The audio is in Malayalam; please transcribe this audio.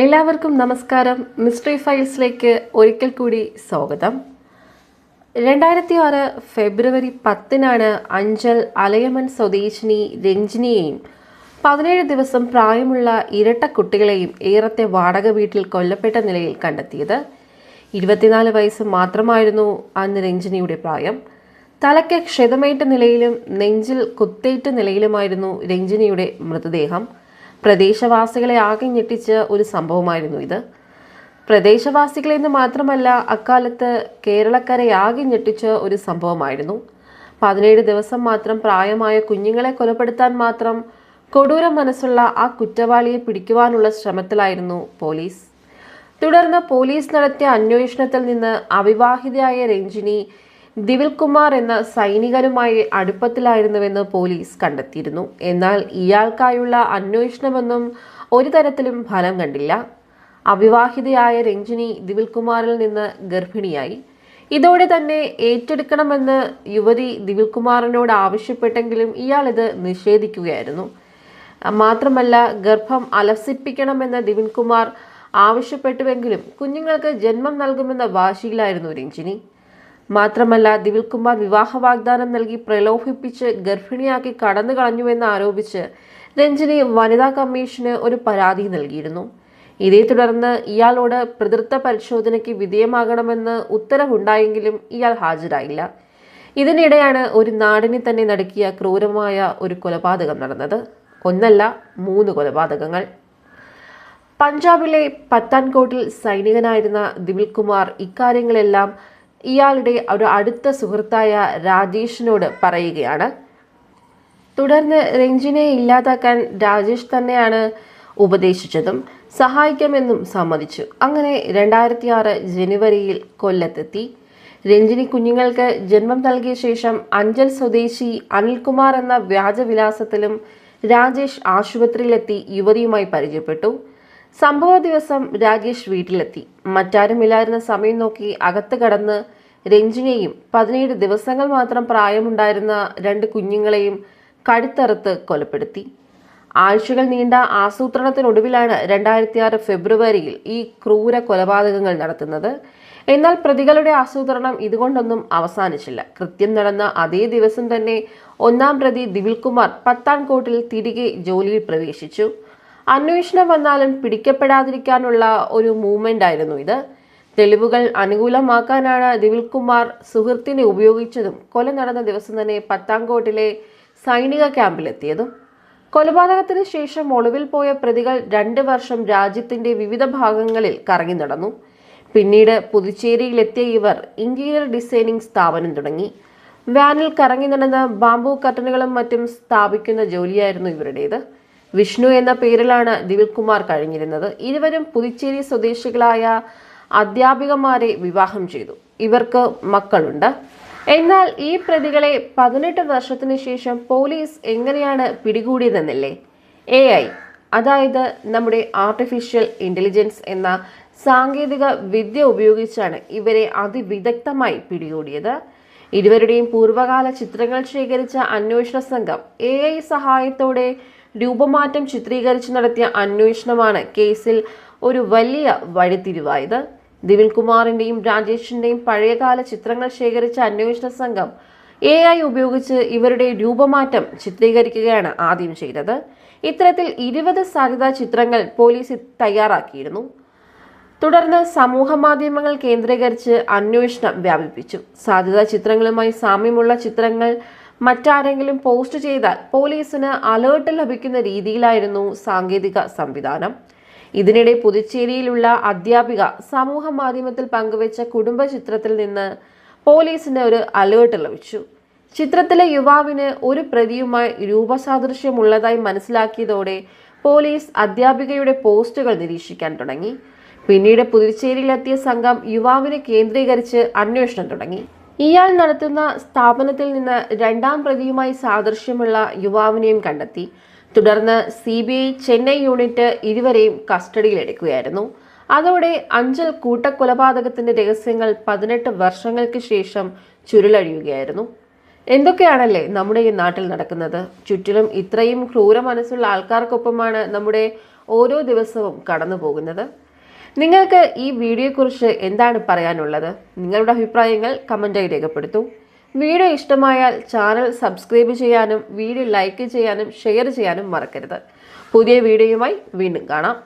എല്ലാവർക്കും നമസ്കാരം. മിസ്റ്ററി ഫയൽസിലേക്ക് ഒരിക്കൽ കൂടി സ്വാഗതം. രണ്ടായിരത്തി ആറ് ഫെബ്രുവരി പത്തിനാണ് അഞ്ചൽ അലയമൻ സ്വദേശിനി രഞ്ജിനിയെയും പതിനേഴ് ദിവസം പ്രായമുള്ള ഇരട്ട കുട്ടികളെയും ഏറത്തെ വാടക വീട്ടിൽ കൊല്ലപ്പെട്ട നിലയിൽ കണ്ടെത്തിയത്. ഇരുപത്തിനാല് വയസ്സ് മാത്രമായിരുന്നു അന്ന് രഞ്ജിനിയുടെ പ്രായം. തലയ്ക്ക് ക്ഷതമേറ്റ നിലയിലും നെഞ്ചിൽ കുത്തേറ്റ നിലയിലുമായിരുന്നു രഞ്ജിനിയുടെ മൃതദേഹം. പ്രദേശവാസികളെ ആകെ ഞെട്ടിച്ച ഒരു സംഭവമായിരുന്നു ഇത്. പ്രദേശവാസികളെ എന്ന് മാത്രമല്ല അക്കാലത്ത് കേരളക്കരെ ആകെ ഞെട്ടിച്ച ഒരു സംഭവമായിരുന്നു. പതിനേഴ് ദിവസം മാത്രം പ്രായമായ കുഞ്ഞുങ്ങളെ കൊലപ്പെടുത്താൻ മാത്രം കൊടൂര മനസ്സുള്ള ആ കുറ്റവാളിയെ പിടിക്കുവാനുള്ള ശ്രമത്തിലായിരുന്നു പോലീസ്. തുടർന്ന് പോലീസ് നടത്തിയ അന്വേഷണത്തിൽ നിന്ന് അവിവാഹിതയായ രഞ്ജിനി ദിവിൽ കുമാർ എന്ന സൈനികനുമായി അടുപ്പത്തിലായിരുന്നുവെന്ന് പോലീസ് കണ്ടെത്തിയിരുന്നു. എന്നാൽ ഇയാൾക്കായുള്ള അന്വേഷണമെന്നും ഒരു തരത്തിലും ഫലം കണ്ടില്ല. അവിവാഹിതയായ രഞ്ജിനി ദിവിൽ കുമാറിൽ നിന്ന് ഗർഭിണിയായി. ഇതോടെ തന്നെ ഏറ്റെടുക്കണമെന്ന് യുവതി ദിവിൽ കുമാറിനോട് ആവശ്യപ്പെട്ടെങ്കിലും ഇയാൾ ഇത് നിഷേധിക്കുകയായിരുന്നു. മാത്രമല്ല ഗർഭം അലസിപ്പിക്കണമെന്ന് ദിവിൻ കുമാർ ആവശ്യപ്പെട്ടുവെങ്കിലും കുഞ്ഞുങ്ങൾക്ക് ജന്മം നൽകുമെന്ന വാശിയിലായിരുന്നു രഞ്ജിനി. മാത്രമല്ല ദിവിൽകുമാർ വിവാഹ വാഗ്ദാനം നൽകി പ്രലോഭിപ്പിച്ച് ഗർഭിണിയാക്കി കടന്നു കളഞ്ഞുവെന്ന് ആരോപിച്ച് രഞ്ജിനി വനിതാ കമ്മീഷന് ഒരു പരാതി നൽകിയിരുന്നു. ഇതേ തുടർന്ന് ഇയാളോട് പിതൃത്വ പരിശോധനയ്ക്ക് വിധേയമാകണമെന്ന് ഉത്തരവുണ്ടായെങ്കിലും ഇയാൾ ഹാജരായില്ല. ഇതിനിടെയാണ് ഒരു നാടിനെ തന്നെ നടക്കിയ ക്രൂരമായ ഒരു കൊലപാതകം നടന്നത്. ഒന്നല്ല മൂന്ന് കൊലപാതകങ്ങൾ. പഞ്ചാബിലെ പത്താൻകോട്ടിൽ സൈനികനായിരുന്ന ദിവിൽ കുമാർ ഇക്കാര്യങ്ങളെല്ലാം ഇയാളുടെ ഒരു അടുത്ത സുഹൃത്തായ രാജേഷിനോട് പറയുകയാണ്. തുടർന്ന് രഞ്ജിനെ ഇല്ലാതാക്കാൻ രാജേഷ് തന്നെയാണ് ഉപദേശിച്ചതും സഹായിക്കാമെന്നും സമ്മതിച്ചു. അങ്ങനെ രണ്ടായിരത്തി ആറ് ജനുവരിയിൽ കൊല്ലത്തെത്തി. രഞ്ജിനി കുഞ്ഞുങ്ങൾക്ക് ജന്മം നൽകിയ ശേഷം അഞ്ചൽ സ്വദേശി അനിൽകുമാർ എന്ന വ്യാജവിലാസത്തിലും രാജേഷ് ആശുപത്രിയിലെത്തി യുവതിയുമായി പരിചയപ്പെട്ടു. സംഭവ ദിവസം രാജേഷ് വീട്ടിലെത്തി. മറ്റാരുമില്ലായിരുന്ന സമയം നോക്കി അകത്ത് കടന്ന് രഞ്ജിനിയെയും പതിനേഴ് ദിവസങ്ങൾ മാത്രം പ്രായമുണ്ടായിരുന്ന രണ്ട് കുഞ്ഞുങ്ങളെയും കഴുത്തറുത്ത് കൊലപ്പെടുത്തി. ആഴ്ചകൾ നീണ്ട ആസൂത്രണത്തിനൊടുവിലാണ് രണ്ടായിരത്തി ആറ് ഫെബ്രുവരിയിൽ ഈ ക്രൂര കൊലപാതകങ്ങൾ നടത്തുന്നത്. എന്നാൽ പ്രതികളുടെ ആസൂത്രണം ഇതുകൊണ്ടൊന്നും അവസാനിച്ചില്ല. കൃത്യം നടന്ന അതേ ദിവസം തന്നെ ഒന്നാം പ്രതി ദിവിൽ കുമാർ പത്താൻകോട്ടിൽ തിരികെ ജോലിയിൽ പ്രവേശിച്ചു. അന്വേഷണം വന്നാലും പിടിക്കപ്പെടാതിരിക്കാനുള്ള ഒരു മൂവ്മെന്റ് ആയിരുന്നു ഇത്. തെളിവുകൾ അനുകൂലമാക്കാനാണ് ദിവിൽകുമാർ സുഹൃത്തിനെ ഉപയോഗിച്ചതും കൊല നടന്ന ദിവസം തന്നെ പത്താംകോട്ടിലെ സൈനിക ക്യാമ്പിലെത്തിയതും. കൊലപാതകത്തിന് ശേഷം ഒളിവിൽ പോയ പ്രതികൾ രണ്ട് വർഷം രാജ്യത്തിന്റെ വിവിധ ഭാഗങ്ങളിൽ കറങ്ങി നടന്നു. പിന്നീട് പുതുച്ചേരിയിലെത്തിയ ഇവർ ഇന്റീരിയർ ഡിസൈനിങ് സ്ഥാപനം തുടങ്ങി. വാനിൽ കറങ്ങി നടന്ന ബാംബു കർട്ടനുകളും മറ്റും സ്ഥാപിക്കുന്ന ജോലിയായിരുന്നു ഇവരുടേത്. വിഷ്ണു എന്ന പേരിലാണ് ദിവിൽകുമാർ കഴിഞ്ഞിരുന്നത്. ഇരുവരും പുതുച്ചേരി സ്വദേശികളായ അധ്യാപികമാരെ വിവാഹം ചെയ്തു. ഇവർക്ക് മക്കളുണ്ട്. എന്നാൽ ഈ പ്രതികളെ പതിനെട്ട് വർഷത്തിന് ശേഷം പോലീസ് എങ്ങനെയാണ് പിടികൂടിയതെന്നല്ലേ? എ ഐ അതായത് നമ്മുടെ ആർട്ടിഫിഷ്യൽ ഇന്റലിജൻസ് എന്ന സാങ്കേതിക വിദ്യ ഉപയോഗിച്ചാണ് ഇവരെ അതിവിദഗ്ധമായി പിടികൂടിയത്. ഇരുവരുടെയും പൂർവകാല ചിത്രങ്ങൾ ശേഖരിച്ച അന്വേഷണ സംഘം എ ഐ സഹായത്തോടെ രൂപമാറ്റം ചിത്രീകരിച്ച് നടത്തിയ അന്വേഷണമാണ് കേസിൽ ഒരു വലിയ വഴിത്തിരിവായത്. ദിവിൽ കുമാറിന്റെയും രാജേഷിന്റെയും പഴയകാല ചിത്രങ്ങൾ ശേഖരിച്ച അന്വേഷണ സംഘം എ ഐ ഉപയോഗിച്ച് ഇവരുടെ രൂപമാറ്റം ചിത്രീകരിക്കുകയാണ് ആദ്യം ചെയ്തത്. ഇത്തരത്തിൽ ഇരുപത് സാധ്യതാ ചിത്രങ്ങൾ പോലീസ് തയ്യാറാക്കിയിരുന്നു. തുടർന്ന് സമൂഹ മാധ്യമങ്ങൾ കേന്ദ്രീകരിച്ച് അന്വേഷണം വ്യാപിപ്പിച്ചു. സാധ്യതാ ചിത്രങ്ങളുമായി സാമ്യമുള്ള ചിത്രങ്ങൾ മറ്റാരെങ്കിലും പോസ്റ്റ് ചെയ്താൽ പോലീസിന് അലേർട്ട് ലഭിക്കുന്ന രീതിയിലായിരുന്നു സാങ്കേതിക സംവിധാനം. ഇതിനിടെ പുതുച്ചേരിയിലുള്ള അധ്യാപിക സമൂഹ മാധ്യമത്തിൽ പങ്കുവച്ച കുടുംബ ചിത്രത്തിൽ നിന്ന് പോലീസിന് ഒരു അലേർട്ട് ലഭിച്ചു. ചിത്രത്തിലെ യുവാവിന് ഒരു പ്രതിയുമായി രൂപസാദൃശ്യമുള്ളതായി മനസ്സിലാക്കിയതോടെ പോലീസ് അധ്യാപികയുടെ പോസ്റ്റുകൾ നിരീക്ഷിക്കാൻ തുടങ്ങി. പിന്നീട് പുതുച്ചേരിയിലെത്തിയ സംഘം യുവാവിനെ കേന്ദ്രീകരിച്ച് അന്വേഷണം തുടങ്ങി. ഇയാൾ നടത്തുന്ന സ്ഥാപനത്തിൽ നിന്ന് രണ്ടാം പ്രതിയുമായി സാദൃശ്യമുള്ള യുവാവിനെയും കണ്ടെത്തി. തുടർന്ന് C B I Chennai unit ഇരുവരെയും കസ്റ്റഡിയിലെടുക്കുകയായിരുന്നു. അതോടെ അഞ്ചൽ കൂട്ടക്കൊലപാതകത്തിന്റെ രഹസ്യങ്ങൾ പതിനെട്ട് വർഷങ്ങൾക്ക് ശേഷം ചുരുളഴിയുകയായിരുന്നു. എന്തൊക്കെയാണല്ലേ നമ്മുടെ ഈ നാട്ടിൽ നടക്കുന്നത്? ചുറ്റിലും ഇത്രയും ക്രൂര മനസ്സുള്ള ആൾക്കാർക്കൊപ്പമാണ് നമ്മുടെ ഓരോ ദിവസവും കടന്നു പോകുന്നത്. നിങ്ങൾക്ക് ഈ വീഡിയോയെക്കുറിച്ച് എന്താണ് പറയാനുള്ളത്? നിങ്ങളുടെ അഭിപ്രായങ്ങൾ കമന്റായി രേഖപ്പെടുത്തൂ. വീഡിയോ ഇഷ്ടമായാൽ ചാനൽ സബ്സ്ക്രൈബ് ചെയ്യാനും വീഡിയോ ലൈക്ക് ചെയ്യാനും ഷെയർ ചെയ്യാനും മറക്കരുത്. പുതിയ വീഡിയോയുമായി വീണ്ടും കാണാം.